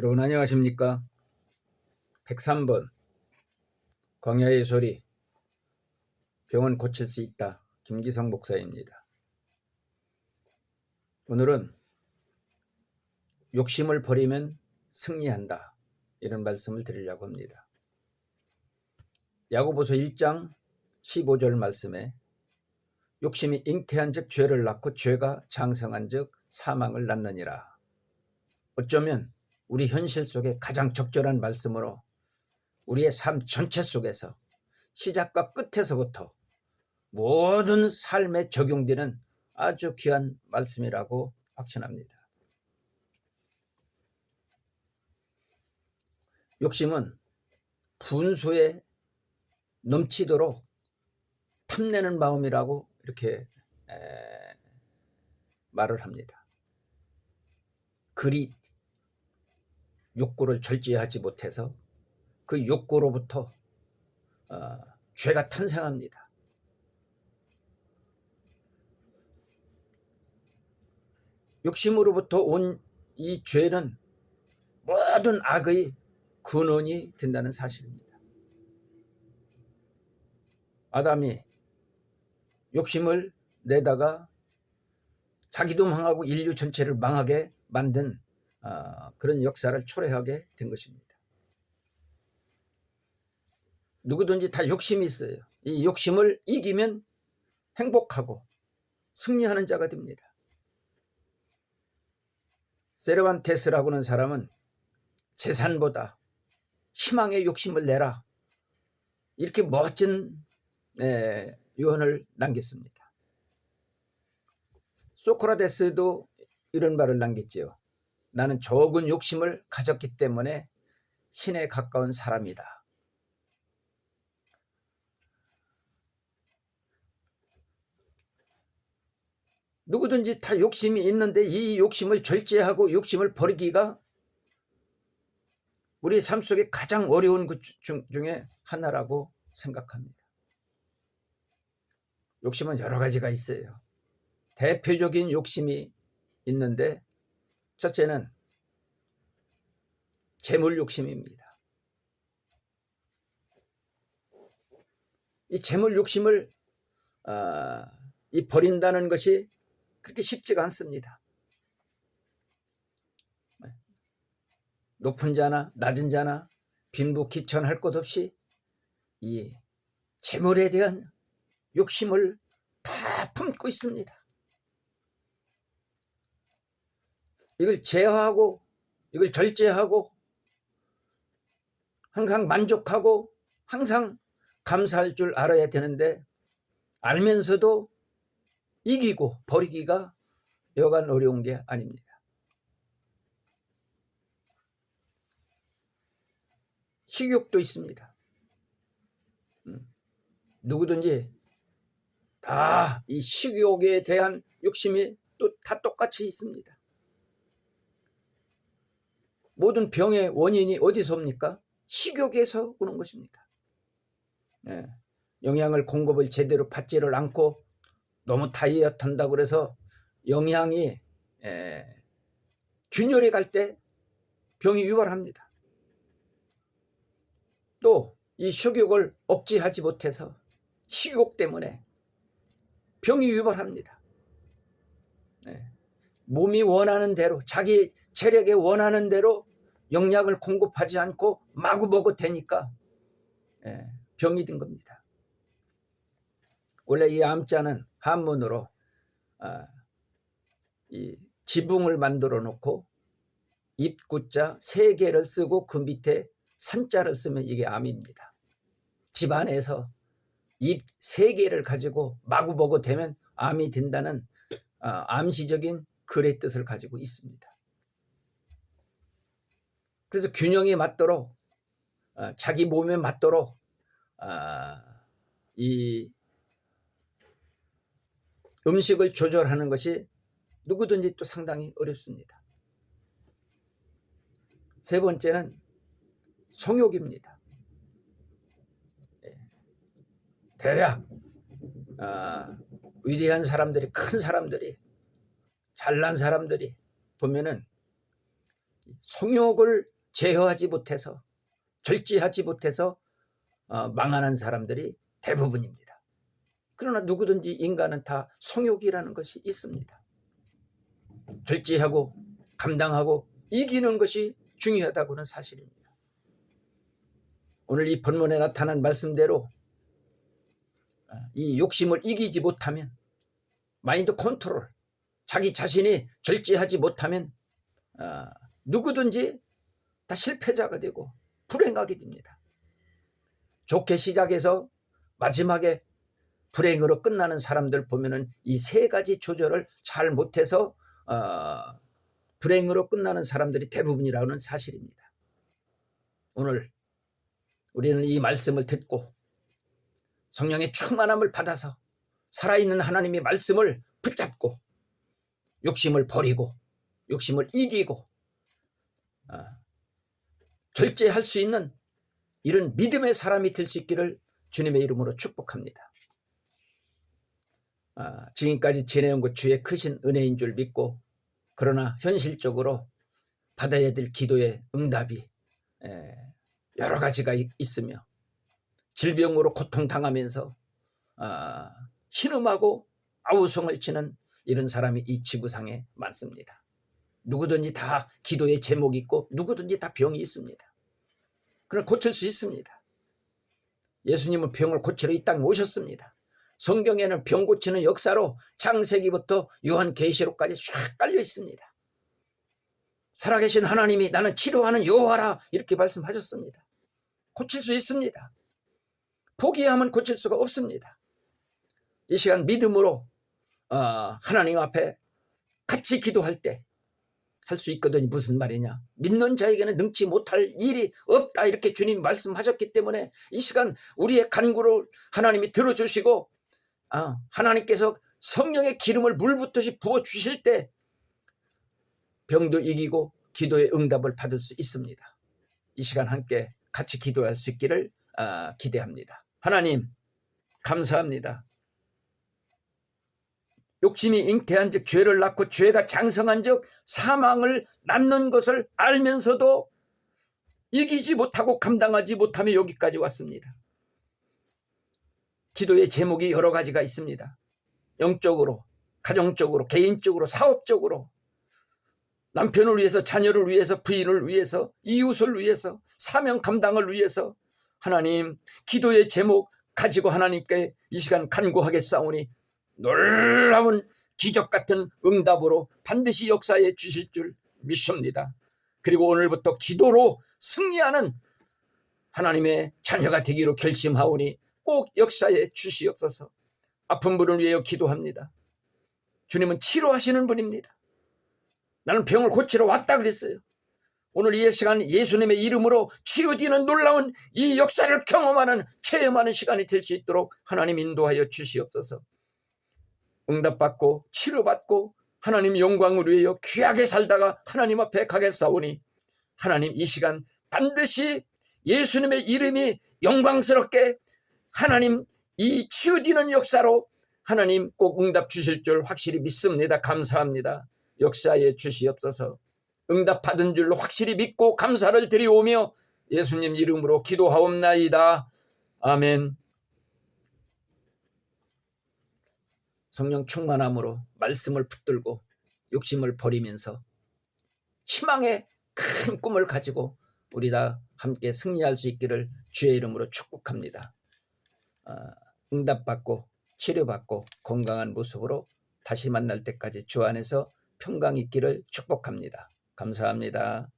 여러분 안녕하십니까? 103번 광야의 소리 병은 고칠 수 있다. 김기성 목사입니다. 오늘은 욕심을 버리면 승리한다. 이런 말씀을 드리려고 합니다. 야고보서 1장 15절 말씀에 욕심이 잉태한 즉 죄를 낳고 죄가 장성한 즉 사망을 낳느니라. 어쩌면 우리 현실 속에 가장 적절한 말씀으로 우리의 삶 전체 속에서 시작과 끝에서부터 모든 삶에 적용되는 아주 귀한 말씀이라고 확신합니다. 욕심은 분수에 넘치도록 탐내는 마음이라고 이렇게 에, 말을 합니다. 그리 욕구를 절제하지 못해서 그 욕구로부터 어, 죄가 탄생합니다. 욕심으로부터 온 이 죄는 모든 악의 근원이 된다는 사실입니다. 아담이 욕심을 내다가 자기도 망하고 인류 전체를 망하게 만든 어, 그런 역사를 초래하게 된 것입니다. 누구든지 다 욕심이 있어요. 이 욕심을 이기면 행복하고 승리하는 자가 됩니다. 세르반테스라고 하는 사람은 재산보다 희망의 욕심을 내라. 이렇게 멋진 에, 유언을 남겼습니다. 소크라테스도 이런 말을 남겼지요. 나는 적은 욕심을 가졌기 때문에 신에 가까운 사람이다. 누구든지 다 욕심이 있는데 이 욕심을 절제하고 욕심을 버리기가 우리 삶 속에 가장 어려운 것 중- 중에 하나라고 생각합니다. 욕심은 여러 가지가 있어요. 대표적인 욕심이 있는데 첫째는 재물 욕심입니다. 이 재물 욕심을 아, 이 버린다는 것이 그렇게 쉽지가 않습니다. 높은 자나 낮은 자나 빈부 기천할 것 없이 이 재물에 대한 욕심을 다 품고 있습니다. 이걸 제어하고 이걸 절제하고 항상 만족하고 항상 감사할 줄 알아야 되는데 알면서도 이기고 버리기가 여간 어려운 게 아닙니다. 식욕도 있습니다. 음, 누구든지 다 이 식욕에 대한 욕심이 또 다 똑같이 있습니다. 모든 병의 원인이 어디서 옵니까? 식욕에서 오는 것입니다. 예, 영양을 공급을 제대로 받지를 않고 너무 다이어트 한다고 그래서 영양이 예, 균열에 갈때 병이 유발합니다. 또 이 식욕을 억제하지 못해서 식욕 때문에 병이 유발합니다. 예, 몸이 원하는 대로 자기 체력에 원하는 대로 영양을 공급하지 않고 마구 먹어 대니까 예, 병이 든 겁니다. 원래 이 암자는 한문으로 아, 이 지붕을 만들어 놓고 입구자 세 개를 쓰고 그 밑에 산자를 쓰면 이게 암입니다. 집 안에서 입 세 개를 가지고 마구먹어 대면 암이 된다는 아, 암시적인 글의 뜻을 가지고 있습니다. 그래서 균형이 맞도록 아, 자기 몸에 맞도록 아, 이 음식을 조절하는 것이 누구든지 또 상당히 어렵습니다. 세 번째는 성욕입니다. 예. 대략 아, 위대한 사람들이 큰 사람들이 잘난 사람들이 보면은 성욕을 제어하지 못해서 절제하지 못해서 어, 망하는 사람들이 대부분입니다. 그러나 누구든지 인간은 다 성욕이라는 것이 있습니다. 절제하고 감당하고 이기는 것이 중요하다고는 사실입니다. 오늘 이 본문에 나타난 말씀대로 아, 이 욕심을 이기지 못하면 마인드 컨트롤 자기 자신이 절제하지 못하면 아, 누구든지 다 실패자가 되고 불행하게 됩니다. 좋게 시작해서 마지막에 불행으로 끝나는 사람들 보면은 이 세 가지 조절을 잘 못해서 어, 불행으로 끝나는 사람들이 대부분이라는 사실입니다. 오늘 우리는 이 말씀을 듣고 성령의 충만함을 받아서 살아있는 하나님의 말씀을 붙잡고 욕심을 버리고 욕심을 이기고 아, 절제할 수 있는 이런 믿음의 사람이 될 수 있기를 주님의 이름으로 축복합니다. 아, 지금까지 지내온 것 주의 크신 은혜인 줄 믿고 그러나 현실적으로 받아야 될 기도의 응답이 에, 여러 가지가 있- 있으며 질병으로 고통당하면서 아, 신음하고 아우성을 치는 이런 사람이 이 지구상에 많습니다. 누구든지 다 기도의 제목이 있고 누구든지 다 병이 있습니다. 그럼 고칠 수 있습니다. 예수님은 병을 고치러 이 땅에 오셨습니다. 성경에는 병 고치는 역사로 창세기부터 요한 계시록까지 쫙 깔려 있습니다. 살아계신 하나님이 나는 치료하는 여호와라 이렇게 말씀하셨습니다. 고칠 수 있습니다. 포기하면 고칠 수가 없습니다. 이 시간 믿음으로 어, 하나님 앞에 같이 기도할 때 할 수 있거든요. 무슨 말이냐? 믿는 자에게는 능치 못할 일이 없다 이렇게 주님 말씀하셨기 때문에 이 시간 우리의 간구를 하나님이 들어주시고 아, 하나님께서 성령의 기름을 물붓듯이 부어 주실 때 병도 이기고 기도의 응답을 받을 수 있습니다. 이 시간 함께 같이 기도할 수 있기를 아, 기대합니다. 하나님 감사합니다. 욕심이 잉태한 즉 죄를 낳고 죄가 장성한 즉 사망을 낳는 것을 알면서도 이기지 못하고 감당하지 못하며 여기까지 왔습니다. 기도의 제목이 여러 가지가 있습니다. 영적으로, 가정적으로, 개인적으로, 사업적으로, 남편을 위해서, 자녀를 위해서, 부인을 위해서, 이웃을 위해서, 사명 감당을 위해서 하나님 기도의 제목 가지고 하나님께 이 시간 간구하겠사오니 놀라운 기적 같은 응답으로 반드시 역사에 주실 줄 믿습니다. 그리고 오늘부터 기도로 승리하는 하나님의 자녀가 되기로 결심하오니 꼭 역사에 주시옵소서. 아픈 분을 위하여 기도합니다. 주님은 치료하시는 분입니다. 나는 병을 고치러 왔다 그랬어요. 오늘 이 시간 예수님의 이름으로 치유되는 놀라운 이 역사를 경험하는 체험하는 시간이 될 수 있도록 하나님 인도하여 주시옵소서. 응답받고 치료받고 하나님 영광을 위하여 귀하게 살다가 하나님 앞에 가겠사오니 하나님 이 시간 반드시 예수님의 이름이 영광스럽게 하나님 이 치유되는 역사로 하나님 꼭 응답 주실 줄 확실히 믿습니다. 감사합니다. 역사에 주시옵소서. 응답 받은 줄로 확실히 믿고 감사를 드리오며 예수님 이름으로 기도하옵나이다. 아멘. 성령 충만함으로 말씀을 붙들고 욕심을 버리면서 희망의 큰 꿈을 가지고 우리 다 함께 승리할 수 있기를 주의 이름으로 축복합니다. 아, 응답받고 치료받고 건강한 모습으로 다시 만날 때까지 주 안에서 평강 있기를 축복합니다. 감사합니다.